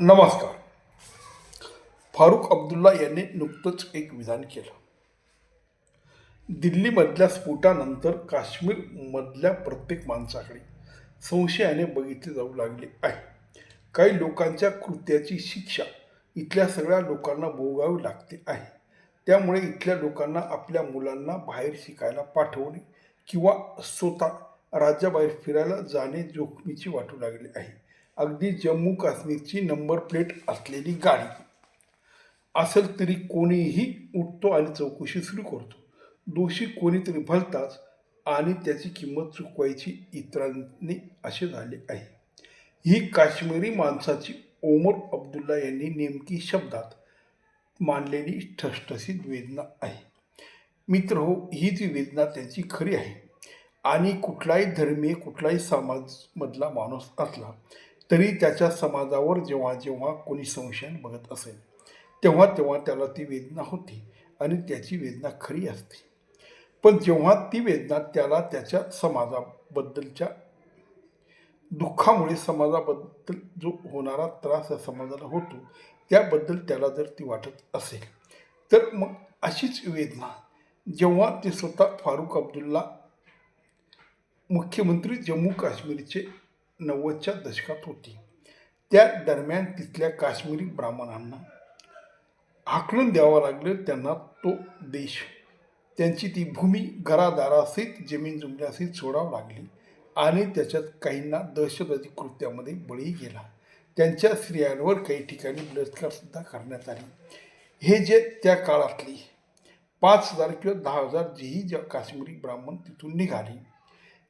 नमस्कार. फारुख अब्दुल्ला यांनी नुकतंच एक विधान केलं. दिल्लीमधल्या स्फोटानंतर काश्मीरमधल्या प्रत्येक माणसाकडे संशयाने बघितले जाऊ लागले आहे. काही लोकांच्या कृत्याची शिक्षा इथल्या सगळ्या लोकांना भोगावी लागते आहे. त्यामुळे इथल्या लोकांना आपल्या मुलांना बाहेर शिकायला पाठवणे किंवा स्वतः राज्याबाहेर फिरायला जाणे जोखमीचे वाटू लागले आहे. अगदी जम्मू काश्मीरची नंबर प्लेट असलेली गाडी. असेल तरी कोणीही उठतो आणि चौकशी सुरू करतो. दोषी कोणीतरी भलताच आणि त्याची किंमत चुकवायची इतरांनी असे झाले आहे. ही काश्मीरी माणसाची ओमर अब्दुल्ला यांनी नेमकी शब्दात मांडलेली ठसठसीत वेदना आहे. मित्र हो ही जी वेदना त्यांची खरी आहे. आणि कुठलाही धर्मीय कुठलाही समाजमधला माणूस असला तरी त्याच्या समाजावर जेव्हा जेव्हा कोणी संशयन बघत असेल तेव्हा तेव्हा त्याला ती वेदना होती आणि त्याची वेदना खरी असते. पण जेव्हा ती वेदना त्याला त्याच्या समाजाबद्दलच्या दुःखामुळे समाजाबद्दल जो होणारा त्रास या समाजाला होतो त्याबद्दल त्याला जर ती वाटत असेल तर मग अशीच वेदना जेव्हा ते स्वतः फारूक अब्दुल्ला मुख्यमंत्री जम्मू काश्मीरचे नव्वदच्या दशकात होती. त्या दरम्यान तिथल्या काश्मीरी ब्राह्मणांना आकलन द्यावं लागलं. त्यांना तो देश त्यांची ती भूमी घरादारासहित जमीन जुमल्यासहित सोडावं लागली आणि त्याच्यात काहींना दहशतवादी कृत्यामध्ये बळी गेला. त्यांच्या स्त्रियांवर काही ठिकाणी बलात्कारसुद्धा करण्यात आले. हे जे त्या काळातली पाच हजार किंवा दहा हजार जेही ज्या काश्मीरी ब्राह्मण तिथून निघाले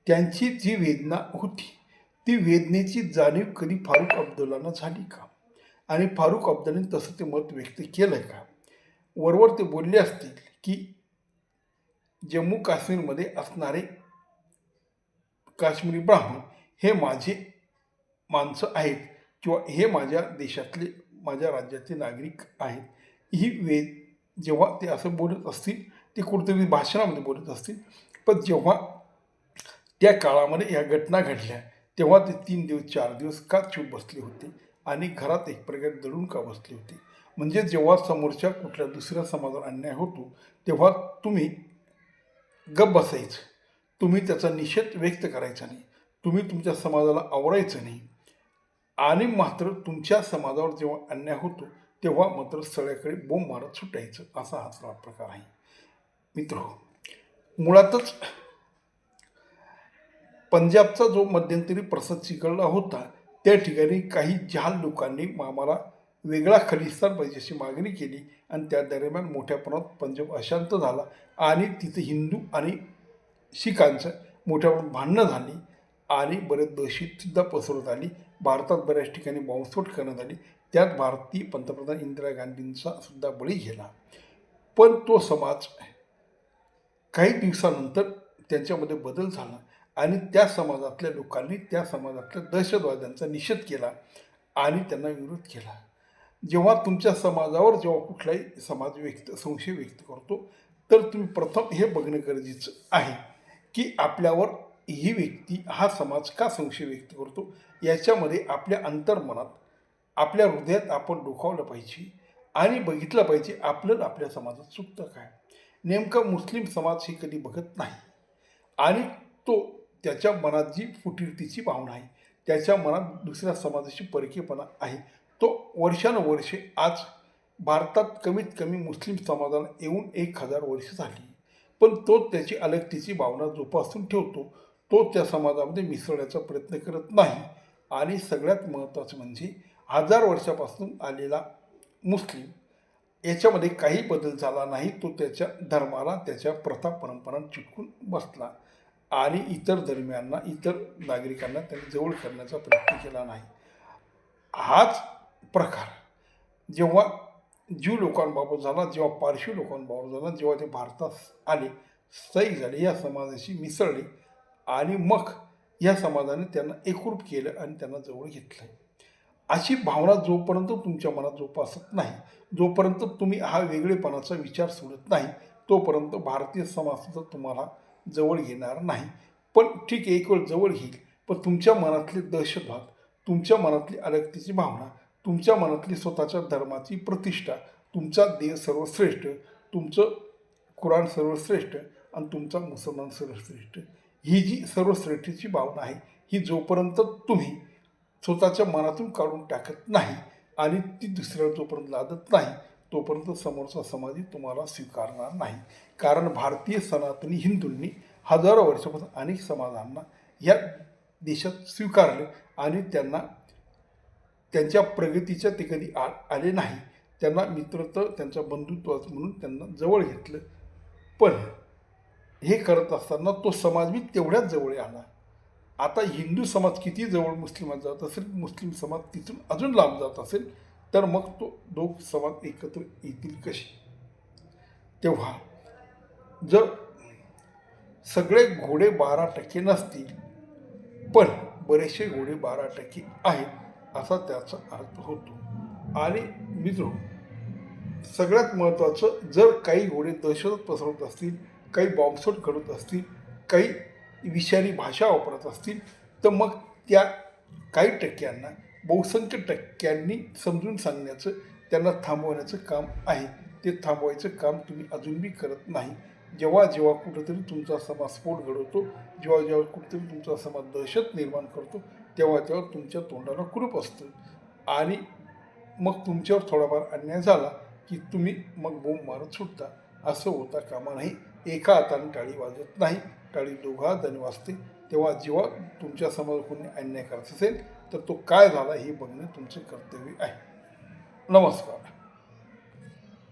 त्यांची जी वेदना होती. ती वेदनेची जाणीव कधी फारुख अब्दुल्लानं झाली का? आणि फारुख अब्दुल्लाने तसं ते मत व्यक्त केलं का? वरवर ते बोलले असतील की जम्मू काश्मीरमध्ये असणारे काश्मीरी ब्राह्मण हे माझे माणसं आहेत किंवा हे माझ्या देशातले माझ्या राज्याचे नागरिक आहेत. ही वेद जेव्हा ते असं बोलत असतील ते कुठेतरी भाषणामध्ये बोलत असतील पण जेव्हा त्या काळामध्ये या घटना घडल्या तेव्हा ते तीन दिवस चार दिवस का चूप बसले होते आणि घरात एक प्रकारे दडून का बसले होते? म्हणजे जेव्हा समोरच्या कुठल्या दुसऱ्या समाजावर अन्याय होतो तेव्हा तुम्ही गप बसायचं. तुम्ही त्याचा निषेध व्यक्त करायचा नाही. तुम्ही तुमच्या समाजाला आवरायचं नाही. आणि मात्र तुमच्या समाजावर जेव्हा अन्याय होतो तेव्हा मात्र सगळ्याकडे बोंब मारत सुटायचं. असा हा प्रकार आहे. मित्र मुळातच पंजाबचा जो मध्यंतरी प्रसाद चिकळला होता त्या ठिकाणी काही जहाल लोकांनी आम्हाला वेगळा खलिस्तान पाहिजे अशी मागणी केली आणि त्या दरम्यान मोठ्या प्रमाणात पंजाब अशांत झाला आणि तिथे हिंदू आणि शिखांचं मोठ्या प्रमाणात भांडणं झाली आणि बरेच दहशतसुद्धा पसरत आली. भारतात बऱ्याच ठिकाणी बॉम्बस्फोट करण्यात आली. त्यात भारतीय पंतप्रधान इंदिरा गांधींचा सुद्धा बळी गेला. पण तो समाज काही दिवसानंतर त्यांच्यामध्ये बदल झाला. आणि त्या समाजातल्या लोकांनी त्या समाजातल्या दहशतवाद्यांचा निषेध केला आणि त्यांना विरोध केला. जेव्हा तुमच्या समाजावर जेव्हा कुठलाही समाज व्यक्त संशय व्यक्त करतो तर तुम्ही प्रथम हे बघणं गरजेचं आहे की आपल्यावर ही व्यक्ती हा समाज का संशय व्यक्त करतो? याच्यामध्ये आपल्या अंतर्मनात आपल्या हृदयात आपण डोकावलं पाहिजे आणि बघितलं पाहिजे आपलं आपल्या समाजात चुकतं काय. नेमकं मुस्लिम समाज हे कधी बघत नाही आणि तो त्याच्या मनात जी फुटीरतीची भावना आहे त्याच्या मनात दुसऱ्या समाजाची परकीपणा आहे. तो वर्षानुवर्षे आज भारतात कमीत कमी मुस्लिम समाजाला येऊन एक हजार वर्ष झाली. पण तो त्याची अलगतीची भावना जोपासून ठेवतो. तो त्या समाजामध्ये मिसळण्याचा प्रयत्न करत नाही. आणि सगळ्यात महत्त्वाचं म्हणजे हजार वर्षापासून आलेला मुस्लिम याच्यामध्ये काही बदल झाला नाही. तो त्याच्या धर्माला त्याच्या प्रथा परंपरा चिटकून बसला. आणि इतर धर्मियांना इतर नागरिकांना त्यांनी जवळ करण्याचा प्रयत्न केला नाही. हाच प्रकार. जेव्हा ज्यू लोकांबाबत झाला जेव्हा पारशी लोकांबाबत झाला जेव्हा ते भारतात आले स्थायिक झाले या समाजाशी मिसळले आणि मग या समाजाने त्यांना एकरूप केलं आणि त्यांना जवळ घेतलं. अशी भावना जोपर्यंत तुमच्या मनात जोपासत नाही जोपर्यंत तुम्ही हा वेगळेपणाचा विचार सोडत नाही तोपर्यंत भारतीय समाजसुद्धा तुम्हाला जवळ घेणार नाही. पण ठीक आहे एक वेळ जवळ घेईल पण तुमच्या मनातले दहशतवाद तुमच्या मनातली अलगतीची भावना तुमच्या मनातली स्वतःच्या धर्माची प्रतिष्ठा तुमचा देह सर्वश्रेष्ठ तुमचं कुराण सर्वश्रेष्ठ आणि तुमचा मुसलमान सर्वश्रेष्ठ ही जी सर्वश्रेष्ठीची भावना आहे ही जोपर्यंत तुम्ही स्वतःच्या मनातून काढून टाकत नाही आणि ती दुसऱ्याला जोपर्यंत लादत नाही तोपर्यंत समोरचा समाजही तुम्हाला स्वीकारणार नाही. कारण भारतीय सनातनी हिंदूंनी हजारो वर्षापासून अनेक समाजांना या देशात स्वीकारले आणि त्यांना त्यांच्या प्रगतीच्या ते कधी आ आले नाही. त्यांना मित्रत्व त्यांच्या बंधुत्वाचं म्हणून त्यांना जवळ घेतलं. पण हे करत असताना तो समाज मी तेवढ्याच जवळ आला. आता हिंदू समाज किती जवळ मुस्लिमात जात असेल मुस्लिम समाज तिथून अजून लांब जात असेल तर मग तो दोघ समाज एकत्र येतील कसे? तेव्हा जर सगळे घोडे बारा टक्के नसतील पण बरेचसे घोडे बारा टक्के आहेत असा त्याचा अर्थ होतो. आणि मित्र सगळ्यात महत्त्वाचं जर काही घोडे दहशत पसरवत असतील काही बॉम्बस्फोट घडत असतील काही विषारी भाषा वापरत असतील तर मग त्या काही टक्क्यांना बहुसंख्य टक्क्यांनी समजून सांगण्याचं त्यांना थांबवण्याचं काम आहे. ते थांबवायचं काम तुम्ही अजून बी करत नाही. जेव्हा जेव्हा कुठंतरी तुमचा समाज स्फोट घडवतो जेव्हा जेव्हा कुठंतरी तुमचा समाज दहशत निर्माण करतो तेव्हा तेव्हा तुमच्या तोंडाला कुरूप असतं. आणि मग तुमच्यावर थोडाफार अन्याय झाला की तुम्ही मग बोंब मारत सुटता. असं होता कामा नाही एका हाताने टाळी वाजत नाही. टाळी दोघा हाताने वाजते. तेव्हा जेव्हा तुमच्यासमोर कोणी अन्याय करत असेल तर तो काय झाला हे बघणं तुमचे कर्तव्य आहे. नमस्कार.